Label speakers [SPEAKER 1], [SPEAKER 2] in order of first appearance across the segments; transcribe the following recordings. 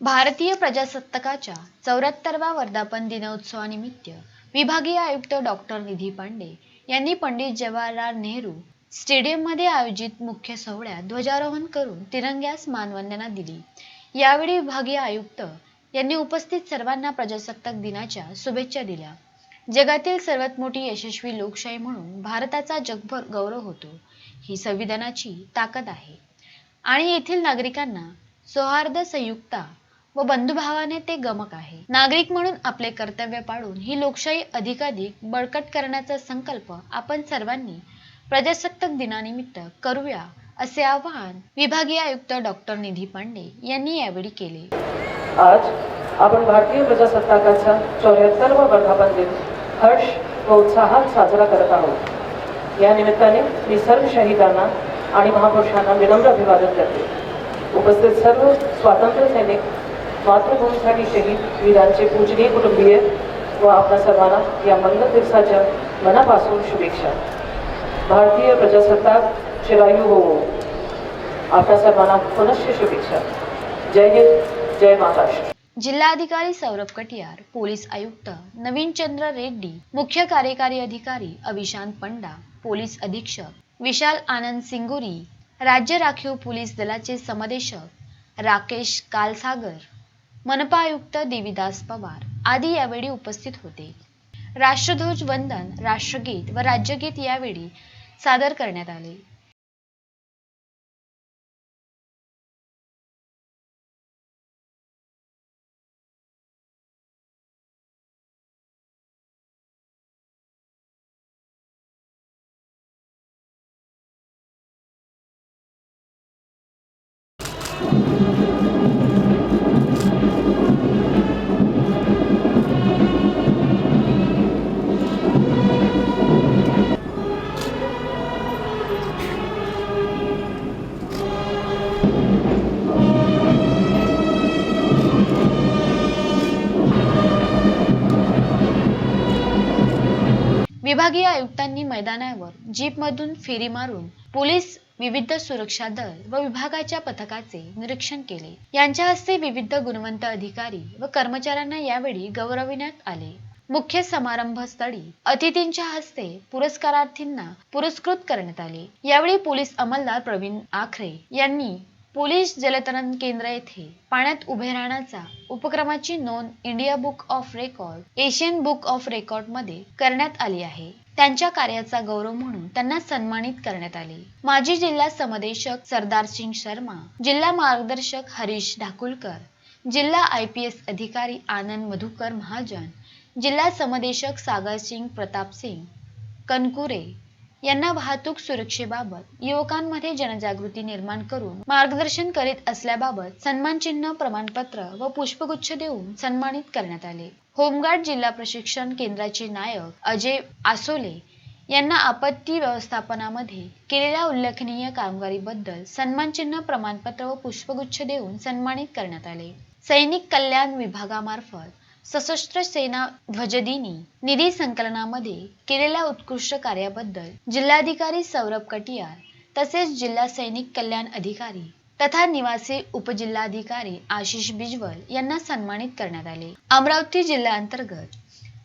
[SPEAKER 1] भारतीय प्रजासत्ताकाच्या चौऱ्याहत्तरवा वर्धापन दिनोत्सवानिमित्त विभागीय आयुक्त डॉक्टर निधी पांडे यांनी पंडित जवाहरलाल नेहरू स्टेडियममध्ये आयोजित मुख्य सोहळ्यात ध्वजारोहण करून तिरंग्यास मानवंदना दिली. यावेळी विभागीय आयुक्त यांनी उपस्थित सर्वांना प्रजासत्ताक दिनाच्या शुभेच्छा दिल्या. जगातील सर्वात मोठी यशस्वी लोकशाही म्हणून भारताचा जगभर गौरव होतो. ही संविधानाची ताकद आहे. आणि येथील नागरिकांना सौहार्द संयुक्ता व बंधुभावाने ते गमक आहे. नागरिक म्हणून आपले कर्तव्य पाळून ही लोकशाही अधिकाधिक बळकट करण्याचा संकल्प आपण सर्वांनी प्रजासत्ताक दिनानिमित्त करूया असे आवाहन विभागीय आयुक्त डॉक्टर निधी पांडे यांनी यावेळी केले.
[SPEAKER 2] आज आपण भारतीय प्रजासत्ताकाचा चौऱ्याहत्तरवा वर्धापन दिन हर्ष व उत्साहात साजरा करत आहोत. या निमित्ताने मी सर्व शहीदांना आणि महापुरुषांना विनम्र अभिवादन करते. उपस्थित सर्व स्वातंत्र्य सैनिक मातृभूमीसाठी शहीद वीरांचे पूजनीय कुटुंबीय व आपल्या सर्वांना या मंगल दिवसाच्या मनापासून शुभेच्छा. भारतीय प्रजासत्ताक चिरायू हो, हो. आपल्या सर्वांना पुनश्च शुभेच्छा. जय हिंद जय महाराष्ट्र.
[SPEAKER 1] जिल्हाधिकारी सौरभ कटियार पोलीस आयुक्त नवीन चंद्र रेड्डी मुख्य कार्यकारी अधिकारी अविशांत पंडा पोलीस अधीक्षक विशाल आनंद सिंगुरी राज्य राखीव पोलीस दलाचे समदेशक राकेश कालसागर मनपा आयुक्त देवीदास पवार आदी यावेळी उपस्थित होते. राष्ट्रध्वज वंदन राष्ट्रगीत व राज्यगीत यावेळी सादर करण्यात आले. विभागीय आयुक्तांनी मैदानावर जीपमधून फेरी मारून पोलीस विविध सुरक्षा दल व विभागाच्या पथकाचे निरीक्षण केले. यांच्या हस्ते विविध गुणवंत अधिकारी व कर्मचाऱ्यांना यावेळी गौरविण्यात आले. मुख्य समारंभस्थळी अतिथींच्या हस्ते पुरस्कारार्थींना पुरस्कृत करण्यात आले. यावेळी पोलीस अंमलदार प्रवीण आखरे यांनी पोलीस जलतरण केंद्र येथे पाण्यात उभे राहण्याचा उपक्रमाची नोंद India book of record Asian book of रेकॉर्डमध्ये करण्यात आली आहे. त्यांच्या कार्याचा गौरव म्हणून त्यांना सन्मानित करण्यात आले. माजी जिल्हा समदेशक सरदार सिंग शर्मा जिल्हा मार्गदर्शक हरीश ढाकुलकर जिल्हा आय पी एस अधिकारी आनंद मधुकर महाजन जिल्हा समदेशक सागर सिंग प्रताप सिंग कनकुरे यांना वाहतूक सुरक्षेबाबत युवकांमध्ये जनजागृती निर्माण करून मार्गदर्शन करीत असल्याबाबत सन्मान चिन्ह प्रमाणपत्र व पुष्पगुच्छ देऊन सन्मानित करण्यात आले. होमगार्ड जिल्हा प्रशिक्षण केंद्राचे नायक अजय आसोले यांना आपत्ती व्यवस्थापनामध्ये केलेल्या उल्लेखनीय कामगिरीबद्दल सन्मान चिन्ह प्रमाणपत्र व पुष्पगुच्छ देऊन सन्मानित करण्यात आले. सैनिक कल्याण विभागामार्फत सशस्त्र सेना ध्वजदिनी निधी संकलनामध्ये केलेल्या उत्कृष्ट कार्याबद्दल जिल्हाधिकारी सौरभ कटियार तसेच जिल्हा सैनिक कल्याण अधिकारी तथा निवासी उपजिल्हाधिकारी आशिष बिजवल यांना सन्मानित करण्यात आले. अमरावती जिल्हा अंतर्गत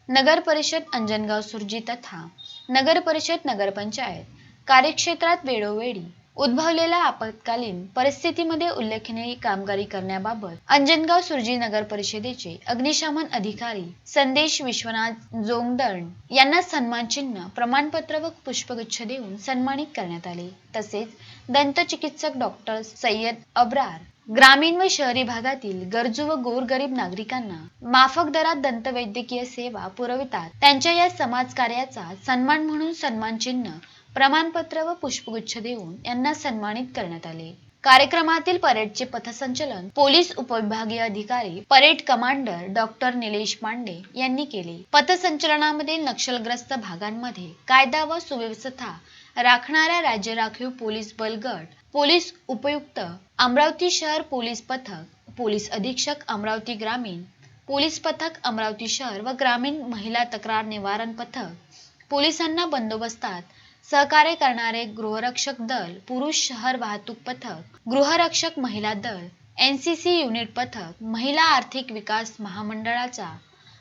[SPEAKER 1] नगर परिषद अंजनगाव सुरजी तथा नगर परिषद नगरपंचायत कार्यक्षेत्रात वेळोवेळी उद्भवलेल्या आपत्कालीन परिस्थितीमध्ये उल्लेखनीय कामगिरी करण्याबाबत अंजनगाव सुरजी नगर परिषदेचे अग्निशमन अधिकारी संदेश विश्वनाथ जोंगदण यांना सन्मान चिन्ह प्रमाणपत्र व पुष्पगुच्छ देऊन सन्मानित करण्यात आले. तसेच दंतचिकित्सक डॉक्टर सय्यद अब्रार ग्रामीण व शहरी भागातील गरजू व गोरगरीब नागरिकांना माफक दरात दंतवैद्यकीय सेवा पुरवितात. त्यांच्या या समाज कार्याचा सन्मान म्हणून सन्मान चिन्ह प्रमाणपत्र व पुष्पगुच्छ देऊन यांना सन्मानित करण्यात आले. कार्यक्रमातील परेडचे पथसंचलन पोलीस उपविभागीय अधिकारी parade commander doctor Nilesh Pande यांनी केले. पथसंचलनामध्ये नक्षलग्रस्त भागांमध्ये कायदा व सुव्यवस्था राखणाऱ्या राज्य राखीव पोलीस बल गट पोलीस उपयुक्त अमरावती शहर पोलीस पथक पोलीस अधीक्षक अमरावती ग्रामीण पोलीस पथक अमरावती शहर व ग्रामीण महिला तक्रार निवारण पथक पोलिसांना बंदोबस्तात सहकार्य करणारे गृहरक्षक दल पुरुष शहर वाहतूक पथक गृहरक्षक महिला दल एन सी सी युनिट पथक महिला आर्थिक विकास महामंडळाचा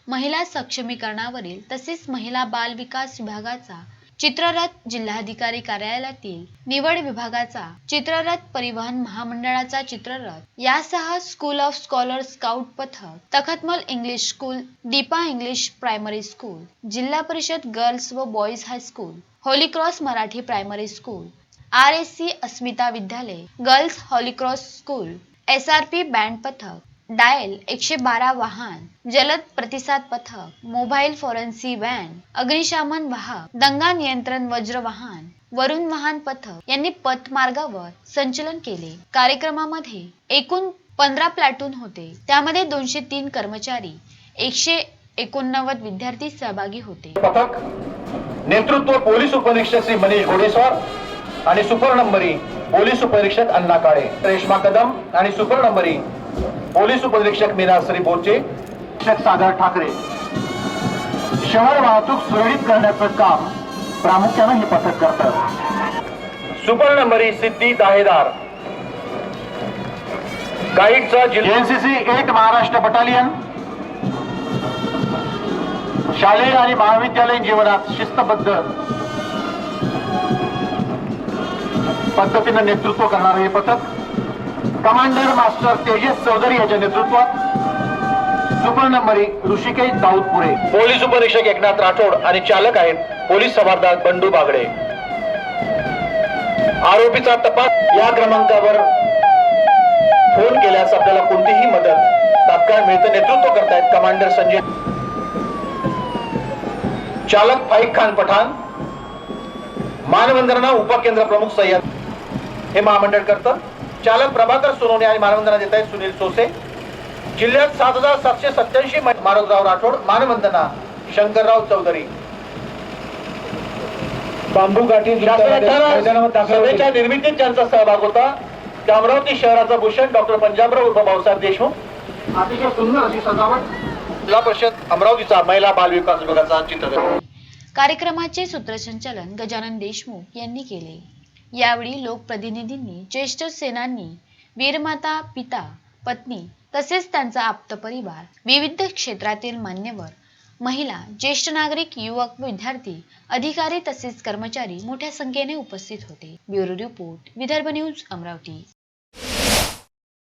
[SPEAKER 1] महिला सक्षमीकरणावरील तसेच महिला बाल विकास विभागाचा चित्ररथ जिल्हाधिकारी कार्यालयातील निवड विभागाचा चित्ररथ परिवहन महामंडळाचा चित्ररथ यासह स्कूल ऑफ स्कॉलर स्काउट पथक Takhatmal English school Deepa English primary school Zilla Parishad girls व boys high school Holy Cross Marathi primary school R S C Asmita Vidyalaya girls Holy Cross school S R P band पथक dial एकशे बारा वाहन जलद प्रतिसाद पथक mobile फॉरेन्सी van अग्निशामन वाहक दंगा नियंत्रण वज्र वाहन वरुण वाहन पथक यांनी पथमार्गावर संचलन केले. कार्यक्रमामध्ये एकूण पंधरा प्लॅटून होते. त्यामध्ये दोनशे तीन कर्मचारी एकशे एकोणनव्वद विद्यार्थी सहभागी होते.
[SPEAKER 3] पथक नेतृत्व पोलीस उपनिरीक्षक श्री मनीष घोडेस्वार आणि सुपर नंबरी पोलीस उपनिरीक्षक अण्णा काळे. रेश्मा कदम आणि सुपर नंबरी पोलीस उपनिरीक्षक मीनाश्री बोचे सागर ठाकरे. शहर वाहतूक सुरळीत करण्याचं काम प्रामुख्यानं हे पथक करतं. सुपर नंबरी सिद्धी दाहेदार. गाईडचा एनसीसी एट महाराष्ट्र बटालियन. शालेय आणि महाविद्यालयीन जीवनात शिस्तबद्ध पद्धतीनं नेतृत्व करणारं हे पथक. कमांडर मास्टर तेजस चौधरी यांच्या नेतृत्वात सुपर नंबरी ऋषिकेश दाऊदपुरे. पोलीस उपनिरीक्षक एकनाथ राठोड आणि चालक आहेत पोलीस समारदार बंडू बागडे. आरोपीचा तपास या क्रमांकावर फोन केल्यास आपल्याला कोणतीही मदत तात्काळ मिळते. नेतृत्व करतायत कमांडर संजय चालक फाईक खान पठाण मानवंदना उपकेंद्र प्रमुख सय्यद हे महामंडळ करतं. चालक प्रभाकर सोनवणे आणि मानवंदना देत आहेत सुनील सोसे. जिल्ह्यात सात हजार सातशे सत्याऐंशी मारुतराव राठोड मानवंदना शंकरराव चौधरी.
[SPEAKER 4] बांबू गाठी
[SPEAKER 3] शासनाच्या सभेच्या निर्मितीत ज्यांचा सहभाग होता. त्या अमरावती शहराचा भूषण डॉक्टर पंजाबराव उर्फ भाऊसाहेब देशमुख. अतिशय सुंदर अशी सजावट. जिल्हा परिषद अमरावतीचा महिला बाल विकास विभागाचा चित्ररथ
[SPEAKER 1] कार्यक्रमाचे सूत्रसंचालन गजानन देशमुख यांनी केले. यावेळी लोकप्रतिनिधींनी ज्येष्ठ सेनानी वीरमाता पिता पत्नी तसेच त्यांचा आप्त परिवार विविध क्षेत्रातील मान्यवर महिला ज्येष्ठ नागरिक युवक विद्यार्थी अधिकारी तसेच कर्मचारी मोठ्या संख्येने उपस्थित होते. Bureau report Vidarbha news Amravati.